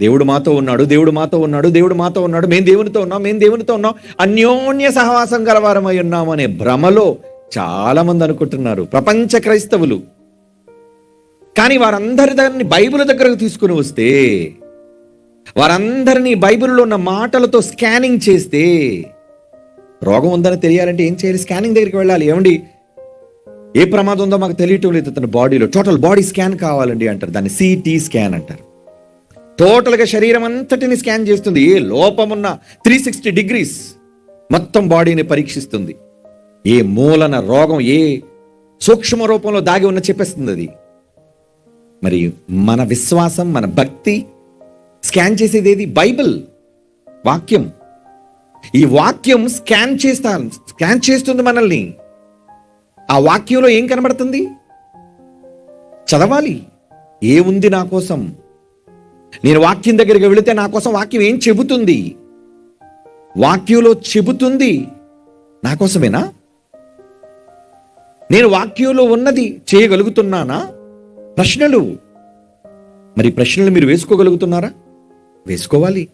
దేవుడు మాతో ఉన్నాడు దేవుడు మాతో ఉన్నాడు దేవుడు మాతో ఉన్నాడు మేము దేవునితో ఉన్నాం మేము దేవునితో ఉన్నాం అన్యోన్య సహవాసం గలవారమై ఉన్నాం అనే భ్రమలో చాలామంది అనుకుంటున్నారు ప్రపంచ క్రైస్తవులు. కానీ వారందరి దాన్ని బైబిల్ దగ్గరకు తీసుకుని వస్తే వారందరినీ బైబిల్లో ఉన్న మాటలతో స్కానింగ్ చేస్తే రోగం ఉందని తెలియాలంటే ఏం చేయాలి? స్కానింగ్ దగ్గరికి వెళ్ళాలి. ఏమండి? ఏ ప్రమాదం ఉందో మాకు తెలియటం లేదు తన బాడీలో. టోటల్ బాడీ స్కాన్ కావాలండి అంటారు. దాన్ని సిటీ స్కాన్ అంటారు. టోటల్గా శరీరం అంతటిని స్కాన్ చేస్తుంది. ఏ లోపమున్న త్రీ సిక్స్టీ డిగ్రీస్ మొత్తం బాడీని పరీక్షిస్తుంది. ఏ మూలన రోగం ఏ సూక్ష్మ రూపంలో దాగి ఉన్న చెప్పేస్తుంది అది మరి మన విశ్వాసం మన భక్తి స్కాన్ చేసేది ఏది బైబిల్ వాక్యం. ఈ వాక్యం స్కాన్ చేస్తా స్కాన్ చేస్తుంది మనల్ని. ఆ వాక్యంలో ఏం కనబడుతుంది? చదవాలి. ఏముంది నా కోసం? నేను వాక్యం దగ్గరికి వెళితే నా కోసం వాక్యం ఏం చెబుతుంది? వాక్యంలో చెబుతుంది నా కోసమేనా? నేను వాక్యంలో ఉన్నది చేయగలుగుతున్నానా? ప్రశ్నలు. మరి ప్రశ్నలు మీరు వేసుకోగలుగుతున్నారా? వేసుకోవాలి.